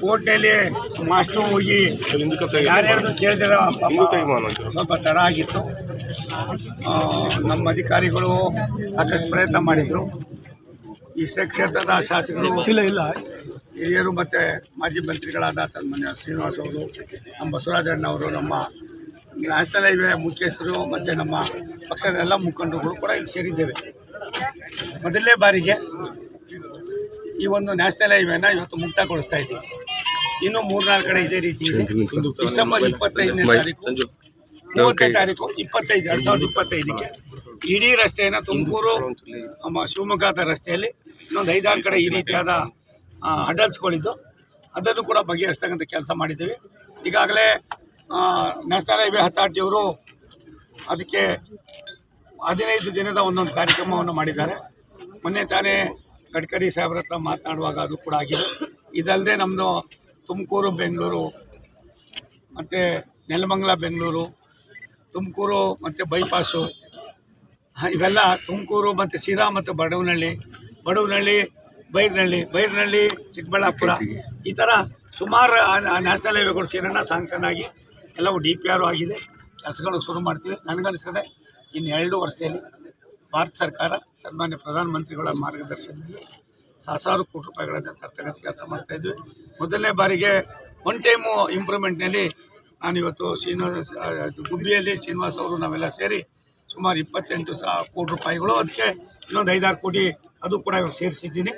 ಕೋರ್ಟ್ನಲ್ಲಿ ಮಾಸ್ಟ್ರು ಹೋಗಿ ಯಾರ್ಯಾರು ಕೇಳಿದಿರೋ ಸ್ವಲ್ಪ ತಡ ಆಗಿತ್ತು. ನಮ್ಮ ಅಧಿಕಾರಿಗಳು ಸಾಕಷ್ಟು ಪ್ರಯತ್ನ ಮಾಡಿದರು. ಈ ಕ್ಷೇತ್ರದ ಶಾಸಕರು ಇಲ್ಲ ಇಲ್ಲ. ಹಿರಿಯರು ಮತ್ತು ಮಾಜಿ ಮಂತ್ರಿಗಳಾದ ಸನ್ಮಾನ್ಯ ಶ್ರೀನಿವಾಸ್ ಅವರು ನಮ್ಮ ಬಸವರಾಜಣ್ಣ ಅವರು ನಮ್ಮ ನ್ಯಾಷನಲ್ ಹೈವೇ ಮುಖ್ಯಸ್ಥರು ಮತ್ತು ನಮ್ಮ ಪಕ್ಷದ ಎಲ್ಲ ಮುಖಂಡರುಗಳು ಕೂಡ ಇಲ್ಲಿ ಸೇರಿದ್ದೇವೆ. ಮೊದಲನೇ ಬಾರಿಗೆ ಈ ಒಂದು ನ್ಯಾಷನಲ್ ಹೈವೇನ ಇವತ್ತು ಮುಕ್ತಗೊಳಿಸ್ತಾ ಇದ್ದೀವಿ. ಇನ್ನು ಮೂರ್ನಾಲ್ಕು ಕಡೆ ಇದೇ ರೀತಿ ಇದೆ. ಡಿಸೆಂಬರ್ ಇಪ್ಪತ್ತೈದನೇ ತಾರೀಕು ಮೂವತ್ತೈದು ತಾರೀಕು ಇಪ್ಪತ್ತೈದು ಎರಡು ಸಾವಿರದ ಇಪ್ಪತ್ತೈದಕ್ಕೆ. ಇಡೀ ರಸ್ತೆಯನ್ನು ತುಮಕೂರು ನಮ್ಮ ಶಿವಮೊಗ್ಗದ ರಸ್ತೆಯಲ್ಲಿ ಇನ್ನೊಂದು ಐದಾರು ಕಡೆ ಈ ರೀತಿಯಾದ ಹಡಲ್ಸ್ಗಳಿದ್ದು ಅದನ್ನು ಕೂಡ ಬಗೆಹರಿಸ್ತಕ್ಕಂಥ ಕೆಲಸ ಮಾಡಿದ್ದೀವಿ. ಈಗಾಗಲೇ ನ್ಯಾಷನಲ್ ಹೈವೇ ಅಥಾರಿಟಿಯವರು ಅದಕ್ಕೆ ಹದಿನೈದು ದಿನದ ಒಂದೊಂದು ಕಾರ್ಯಕ್ರಮವನ್ನು ಮಾಡಿದ್ದಾರೆ. ಮೊನ್ನೆ ತಾನೇ ಗಡ್ಕರಿ ಸಾಹೇಬ್ರ ಹತ್ರ ಮಾತನಾಡುವಾಗ ಅದು ಕೂಡ ಆಗಿದೆ. ಇದಲ್ಲದೆ ನಮ್ಮದು ತುಮಕೂರು ಬೆಂಗಳೂರು ಮತ್ತು ನೆಲಮಂಗಲ ಬೆಂಗಳೂರು ತುಮಕೂರು ಮತ್ತು ಬೈಪಾಸು ಇವೆಲ್ಲ ತುಮಕೂರು ಮತ್ತು ಸಿರಾ ಮತ್ತು ಬಡವನಹಳ್ಳಿ ಬಡವನಹಳ್ಳಿ ಬೈರ್ನಹಳ್ಳಿ ಬೈರ್ನಹಳ್ಳಿ ಚಿಕ್ಕಬಳ್ಳಾಪುರ ಈ ಥರ ಸುಮಾರು ನ್ಯಾಷನಲ್ ಹೈವೇಗಳು ಸೇರೋಣ ಸಾಂಕ್ಷನ್ ಆಗಿ ಎಲ್ಲವೂ ಡಿ ಪಿ ಆರು ಆಗಿದೆ. ಕೆಲಸಗಳು ಶುರು ಮಾಡ್ತೀವಿ. ನನಗನ್ನಿಸ್ತದೆ ಇನ್ನು ಎರಡು ವರ್ಷದಲ್ಲಿ. ಭಾರತ ಸರ್ಕಾರ ಸನ್ಮಾನ್ಯ ಪ್ರಧಾನಮಂತ್ರಿಗಳ ಮಾರ್ಗದರ್ಶನದಲ್ಲಿ ಸಹಸ್ರಾರು ಕೋಟಿ ರೂಪಾಯಿಗಳನ್ನು ತರ್ತಕ್ಕಂಥ ಕೆಲಸ ಮಾಡ್ತಾಯಿದ್ವಿ ಮೊದಲನೇ ಬಾರಿಗೆ ಒನ್ ಟೈಮು ಇಂಪ್ರೂವ್ಮೆಂಟ್ನಲ್ಲಿ ನಾನಿವತ್ತು ಶ್ರೀನಿವಾಸ ಆ, ಗುಬ್ಬಿಯಲ್ಲಿ ಶ್ರೀನಿವಾಸ್ ಅವರು ನಾವೆಲ್ಲ ಸೇರಿ ಸುಮಾರು ಇಪ್ಪತ್ತೆಂಟು ಸಾವಿರ ಕೋಟಿ ರೂಪಾಯಿಗಳು ಅದಕ್ಕೆ ಇನ್ನೊಂದು ಐದಾರು ಕೋಟಿ ಅದು ಕೂಡ ಇವಾಗ ಸೇರಿಸಿದ್ದೀನಿ.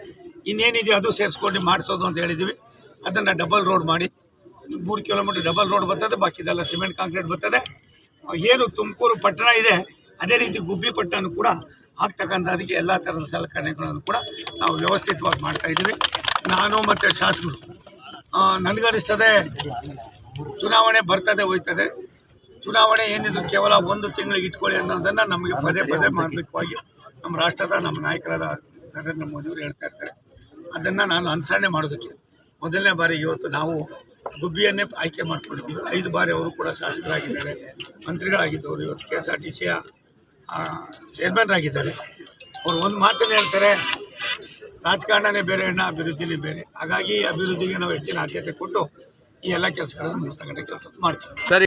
ಇನ್ನೇನಿದೆ ಅದು ಸೇರಿಸ್ಕೊಂಡು ಮಾಡಿಸೋದು ಅಂತ ಹೇಳಿದ್ದೀವಿ. ಅದನ್ನು ಡಬಲ್ ರೋಡ್ ಮಾಡಿ ಮೂರು ಕಿಲೋಮೀಟ್ರ್ ಡಬಲ್ ರೋಡ್ ಬರ್ತದೆ ಬಾಕಿದೆಲ್ಲ ಸಿಮೆಂಟ್ ಕಾಂಕ್ರೀಟ್ ಬರ್ತದೆ. ಏನು ತುಮಕೂರು ಪಟ್ಟಣ ಇದೆ ಅದೇ ರೀತಿ ಗುಬ್ಬಿ ಪಟ್ಟಣ ಕೂಡ ಆಗ್ತಕ್ಕಂಥ ಅದಕ್ಕೆ ಎಲ್ಲ ಥರದ ಸಲಕರಣೆಗಳನ್ನು ಕೂಡ ನಾವು ವ್ಯವಸ್ಥಿತವಾಗಿ ಮಾಡ್ತಾ ಇದ್ದೀವಿ. ನಾನು ಮತ್ತು ಶಾಸಕರು ನನಗನ್ನಿಸ್ತದೆ, ಚುನಾವಣೆ ಬರ್ತದೆ, ಹೋಯ್ತದೆ. ಚುನಾವಣೆ ಏನಿದ್ರು ಕೇವಲ ಒಂದು ತಿಂಗಳಿಗೆ ಇಟ್ಕೊಳ್ಳಿ ಅನ್ನೋದನ್ನು ನಮಗೆ ಪದೇ ಪದೇ ಮಾಡಬೇಕಾಗಿ ನಮ್ಮ ರಾಷ್ಟ್ರದ, ನಮ್ಮ ನಾಯಕರಾದ ನರೇಂದ್ರ ಮೋದಿಯವರು ಹೇಳ್ತಾ ಇರ್ತಾರೆ. ಅದನ್ನು ನಾನು ಅನುಸರಣೆ ಮಾಡೋದಕ್ಕೆ ಮೊದಲನೇ ಬಾರಿ ಇವತ್ತು ನಾವು ಗುಬ್ಬಿಯನ್ನೇ ಆಯ್ಕೆ ಮಾಡ್ಕೊಂಡಿದ್ದೀವಿ. ಐದು ಬಾರಿ ಅವರು ಕೂಡ ಶಾಸಕರಾಗಿದ್ದಾರೆ, ಮಂತ್ರಿಗಳಾಗಿದ್ದವರು. ಇವತ್ತು ಕೆ ಎಸ್ ಆರ್ ಟಿ ಸಿಯ ಚೇರ್ಮನ್ ಆಗಿದ್ದಾರೆ. ಅವರು ಒಂದು ಮಾತನ್ನು ಹೇಳ್ತಾರೆ, ರಾಜಕಾರಣನೇ ಬೇರೆ ಅಣ್ಣ ಅಭಿವೃದ್ಧಿನೇ ಬೇರೆ. ಹಾಗಾಗಿ ಅಭಿವೃದ್ಧಿಗೆ ನಾವು ಹೆಚ್ಚಿನ ಆದ್ಯತೆ ಕೊಟ್ಟು ಈ ಎಲ್ಲ ಕೆಲಸಗಳನ್ನು ಮುಗಿಸ್ತಕ್ಕಂಥ ಕೆಲಸ ಮಾಡ್ತೀವಿ. ಸರಿ.